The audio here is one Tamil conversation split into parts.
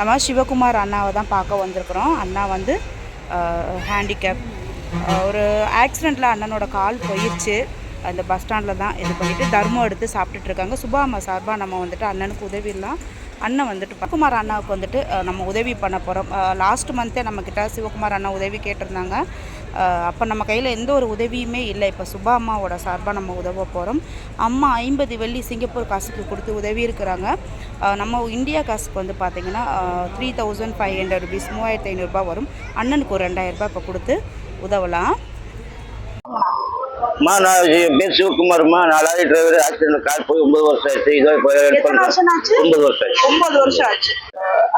நம்ம சிவகுமார் அண்ணாவை தான் பார்க்க வந்திருக்கிறோம். அண்ணா வந்து ஹேண்டிகேப் ஒரு ஆக்சிடெண்ட்டில் அண்ணனோட கால் போயிடுச்சு அந்த பஸ் ஸ்டாண்டில் தான் இது பண்ணிவிட்டு தர்மம் எடுத்து சாப்பிட்டுட்டு இருக்காங்க. சுபா அம்மா சார்பாக நம்ம வந்துட்டு அண்ணனுக்கு உதவிடலாம் அண்ணன் வந்துட்டு சிவகுமார் அண்ணாவுக்கு வந்துட்டு நம்ம உதவி பண்ண போகிறோம் லாஸ்ட் மந்த்தே நம்மக்கிட்ட சிவகுமார் அண்ணா உதவி கேட்டிருந்தாங்க. அப்போ நம்ம கையில் எந்த ஒரு உதவியுமே இல்லை. இப்போ சுபா அம்மாவோட சார்பாக நம்ம உதவ போகிறோம் அம்மா ஐம்பது வெள்ளி சிங்கப்பூர் காசுக்கு கொடுத்து உதவி இருக்கிறாங்க. நம்ம இந்தியா காசுக்கு வந்து பார்த்திங்கன்னா three thousand five hundred rupees மூவாயிரத்து ஐநூறுரூபா வரும். அண்ணனுக்கு ஒரு ரெண்டாயிரரூபா இப்போ கொடுத்து உதவலாம். அம்மா நான் பேர் சிவகுமார்மா நான் லாரி டிரைவர் ஆக்சிடென்ட் கார் போய் ஒன்பது வருஷம் ஆயிடுச்சு இதோ. வருஷம் ஆச்சு? ஒன்பது வருஷம் ஒன்பது வருஷம் ஆச்சு.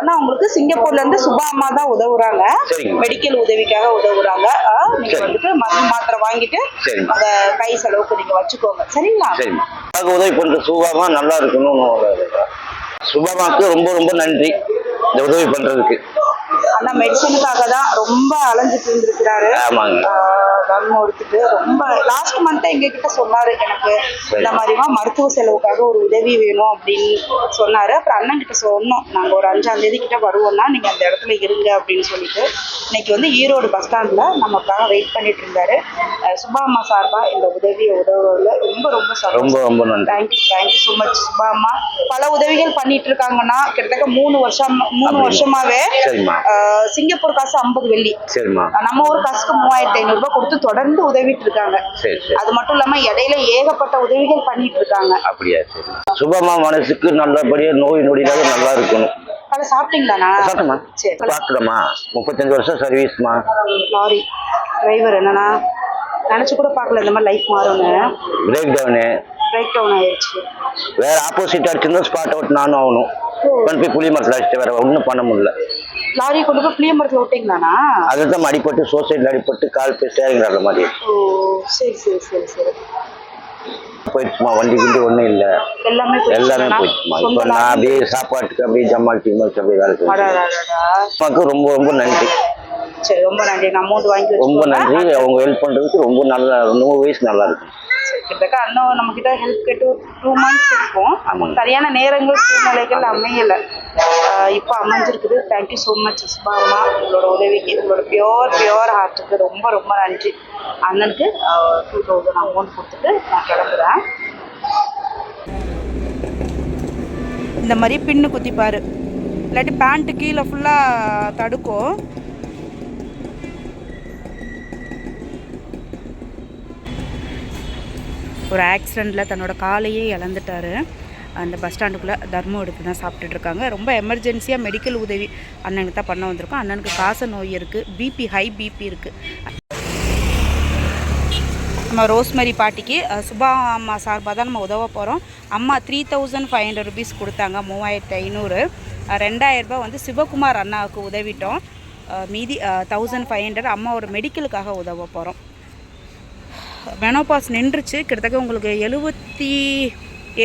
அண்ணா உங்களுக்கு சிங்கப்பூர்ல இருந்து சுபா அம்மா தான் உதவுறாங்க. மெடிக்கல் உதவிக்காக உதவுறாங்க. நீங்க. வந்துட்டு மருந்து மாத்திரை வாங்கிட்டு. அந்த கை செலவுக்கு நீங்க வச்சுக்கோங்க. சரிங்களா? உதவி பண்ற சுபாமா நல்லா இருக்கணும்னு சுபாமாக்கு ரொம்ப ரொம்ப நன்றி. இந்த உதவி பண்றதுக்கு. அண்ணா மெடிசனுக்காக தான் ரொம்ப அலைஞ்சிட்டு இருந்திருக்கிறாரு. ஆமாங்க. தர்மம் எடுத்துட்டு ரொம்ப லாஸ்ட் மந்த் எங்க கிட்ட சொன்னாரு எனக்கு. இந்த மாதிரிமா மருத்துவ செலவுக்காக ஒரு உதவி வேணும் அப்படின்னு சொன்னாரு. அப்புறம் அண்ணன் கிட்ட சொன்னோம் நாங்க ஒரு அஞ்சாம் தேதி கிட்ட வருவோம்னா நீங்க அந்த இடத்துல இருங்க அப்படின்னு சொல்லிட்டு. இன்னைக்கு வந்து ஈரோடு பஸ் ஸ்டாண்ட்ல நமக்காக வெயிட் பண்ணிட்டு இருந்தாரு. சுபா அம்மா சார்பா இந்த உதவியை உதவுறதுல ரொம்ப ரொம்ப ரொம்ப ரொம்ப நன்றி. Thank you thank you so much Subha அம்மா பல உதவிகள் பண்ணிட்டு இருக்காங்கன்னா கிட்டத்தட்ட மூணு வருஷம் மூணு? வருஷமாவே சிங்கப்பூர் காசு ஐம்பது வெள்ளி. சரிம்மா. நம்ம ஊர் காசுக்கு மூவாயிரத்தி ஐநூறு ரூபாய் கொடுத்து தொடர்ந்து உதவிட்டு இருக்காங்க. சரி சரி. அது மட்டும் இல்லாம இடையில ஏகப்பட்ட உதவிகள் பண்ணிட்டு இருக்காங்க. அப்படியா சரி. சுபமா மனசுக்கு நல்லபடியா நோய் நொடியாக நல்லா இருக்கணும். பல சாப்பிட்டீங்களாண்ணா? சாப்பிட்டமா சரி பார்க்கலாமா முப்பத்தஞ்சு வருஷம் சர்வீஸ்மா. லாரி டிரைவர் என்னன்னா நினைச்சு கூட பார்க்கல இந்த மாதிரி லைஃப் மாறும்னு. பிரேக் டவுனு பிரேக் டவுன் ஆயிடுச்சு வேற ஆப்போசிட் அடிச்சிருந்தா ஸ்பாட் அவுட் நானும் ஆகணும். கொண்டு போய் புளி மரத்தில் அடிச்சுட்டு வேற ஒன்றும் பண்ண முடியல. லாரி கொண்டு போய் புளியம்பரத்துல விட்டீங்களாண்ணா? அதுதான் அடிப்பட்டு சோசைட்டில் அடிப்பட்டு கால் போய் ஸ்டேரிங் அந்த மாதிரி. ஓ சரி சரி சரி சரி. போயிடுச்சுமா வண்டி கிண்டி ஒன்றும் இல்லை. எல்லாமே? எல்லாமே போயிடுச்சுமா. இப்போ நான்? அப்படியே சாப்பாட்டுக்கு அப்படியே ஜமால் டிமால் அப்படியே வேலை. அம்மாவுக்கு ரொம்ப ரொம்ப நன்றி. சரி ரொம்ப நன்றி. நான் அமௌண்ட் வாங்கி ரொம்ப. நன்றி. அவங்க ஹெல்ப் பண்ணுறதுக்கு ரொம்ப நல்லா நூறு வயசு நல்லா இருக்கு. சரி, கிட்டத்தட்ட அண்ணன் நம்ம கிட்ட ஹெல்ப் கேட்டு டூ மந்த்ஸ் இருக்கும். சரியான நேரங்கள் சூழ்நிலைகள் அமையல. இப்போ அமைஞ்சிருக்குது. தேங்க்யூ ஸோ மச் சுபாமா உங்களோட உதவிக்கு உங்களோட பியோர் பியோர் ஹார்ட்டுக்கு ரொம்ப ரொம்ப நன்றி. அண்ணனுக்கு டூ தௌசண்ட் அமௌண்ட் கொடுத்துட்டு நான் கிளம்புறேன். இந்த மாதிரி பின்னு குத்திப்பாரு இல்லாட்டி பேண்ட்டு கீழே ஃபுல்லாக தடுக்கும். ஒரு ஆக்சிடெண்ட்டில் தன்னோட காலையே இழந்துட்டாரு. அந்த பஸ் ஸ்டாண்டுக்குள்ளே தர்மம் எடுத்து தான் சாப்பிட்டுட்டு இருக்காங்க. ரொம்ப எமர்ஜென்சியாக மெடிக்கல் உதவி அண்ணனுக்கு தான் பண்ண வந்திருக்கோம். அண்ணனுக்கு காச நோய் இருக்குது பிபி ஹை பிபி இருக்குது நம்ம ரோஸ்மரி பாட்டிக்கு சுபா அம்மா சார்பாக தான் நம்ம உதவ போகிறோம் அம்மா three thousand five hundred rupees கொடுத்தாங்க. மூவாயிரத்து ஐநூறு. ரெண்டாயிரரூபா வந்து சிவகுமார் அண்ணாவுக்கு உதவிட்டோம். மீதி தௌசண்ட் ஃபைவ் ஹண்ட்ரட் அம்மா ஒரு மெடிக்கலுக்காக உதவ போகிறோம் மெனோபாஸ் நின்றுச்சு. கிட்டத்தட்ட உங்களுக்கு எழுபத்தி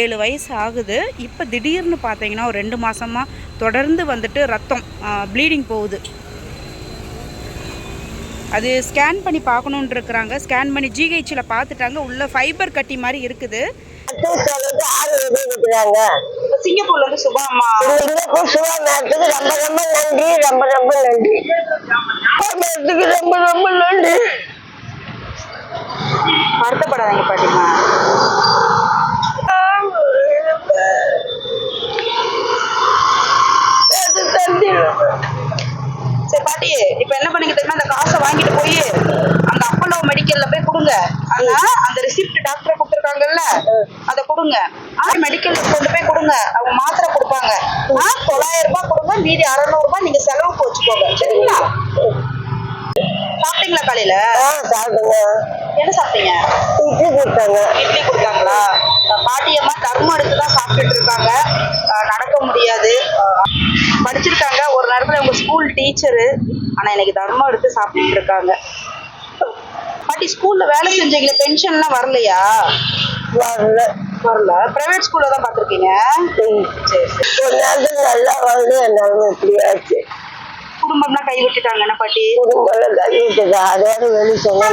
ஏழு வயசு ஆகுது. இப்போ திடீர்னு பார்த்தீங்கன்னா ஒரு ரெண்டு மாதமாக தொடர்ந்து வந்துட்டு ரத்தம் ப்ளீடிங் போகுது. அது ஸ்கேன் பண்ணி பார்க்கணுன்னு இருக்கிறாங்க. ஸ்கேன் பண்ணி ஜிஹெச்சில் பார்த்துட்டாங்க. உள்ள ஃபைபர் கட்டி மாதிரி இருக்குது. இருக்கிறாங்க சிங்கப்பூர்லேருந்து சுபா அம்மா சிங்கப்பூர் சுவா மேத்துக்கு ரொம்ப ரொம்ப நன்றி ரொம்ப ரொம்ப நன்றி. மேத்துக்கு ரொம்ப ரொம்ப நன்றி வருத்தப்படாதீங்க பாட்டிமா அது தந்தி சரி பாட்டி இப்போ என்ன பண்ணீங்க தெரியுமா அந்த காசை வாங்கிட்டு போய் அந்த அப்பல்லோ மெடிக்கல்ல போய் கொடுங்க. ஆனா அந்த ரிசிப்ட் டாக்டர் கொடுத்துருக்காங்கல்ல அதை கொடுங்க. ஆ மெடிக்கல்ல கொண்டு போய் கொடுங்க. அவங்க மாத்திரை கொடுப்பாங்க. தொள்ளாயிரம் ரூபாய் கொடுங்க மீதி அறநூறு ரூபாய் நீங்க செலவுக்கு வச்சுக்கோங்க. சரிங்களா? சாப்பிட்டீங்களா காலையில? என்ன சாப்பிட்டீங்க? இட்லி கொடுத்தாங்க. இட்லி கொடுத்தாங்களா? பாட்டியம்மா தர்மம் எடுத்து தான் சாப்பிட்டுட்டு இருக்காங்க. நடக்க முடியாது. படிச்சிருக்காங்க. ஒரு நேரத்துல உங்க ஸ்கூல் டீச்சரு ஆனா இன்னைக்கு தர்மம் எடுத்து சாப்பிட்டுட்டு இருக்காங்க. பாட்டி ஸ்கூல்ல வேலை செஞ்சீங்களே பென்ஷன்லாம் வரலையா? வரல. வரல. பிரைவேட் ஸ்கூல்ல தான் பார்த்துருக்கீங்க. சரி சரி. நல்லா வந்து என்னாலும் இப்படி ஆச்சு. குடும்பம்லாம் கை விட்டுட்டாங்க என்ன பாட்டி? குடும்பம் கழுவிட்டுக்கா அதோட வெளி சொன்னா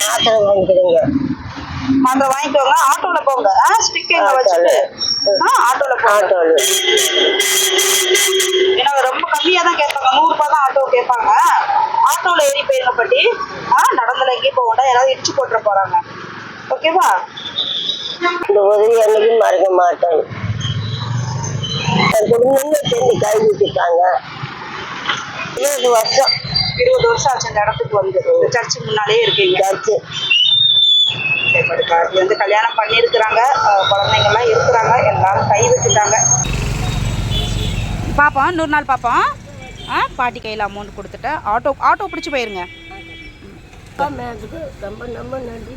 மாத்திரை வாங்கிக்கிறீங்க மாத்திரை வாங்கிக்கோங்க ஆட்டோல போங்க. ஸ்டிக் எங்க வச்சுட்டு. ஆ ஆட்டோவில் போகணும் ஆட்டோல. ஏன்னா ரொம்ப கம்மியாக தான் கேட்பாங்க. நூறுரூபா தான் ஆட்டோ கேட்பாங்க. ஆட்டோவில் ஏறி போயிருங்க பாட்டி. ஆ நடந்துல எங்கேயும் போக வேண்டாம். யாராவது இடிச்சு போட்டுற போகிறாங்க ஓகேவா இந்த உதவி என்னைக்கும் மறக்க மாட்டேன் என் குடும்பமே சேர்ந்து கை விட்டுட்டாங்க இருபது வருஷம். இருபது வருஷம் ஆச்சு அந்த இடத்துக்கு வந்து. சர்ச்சு முன்னாலே இருக்கீங்க. சர்ச்சு. இது வந்து கல்யாணம் பண்ணியிருக்கிறாங்க அஹ், குழந்தைங்கெல்லாம் இருக்கிறாங்க எல்லாரும் கை விட்டுட்டாங்க பாப்போம் நூறு நாள் பாப்போம். ஆ பாட்டி கையில் அமௌண்ட் கொடுத்துட்டேன் ஆட்டோ ஆட்டோ பிடிச்சி போயிருங்க. ரொம்ப ரொம்ப நன்றி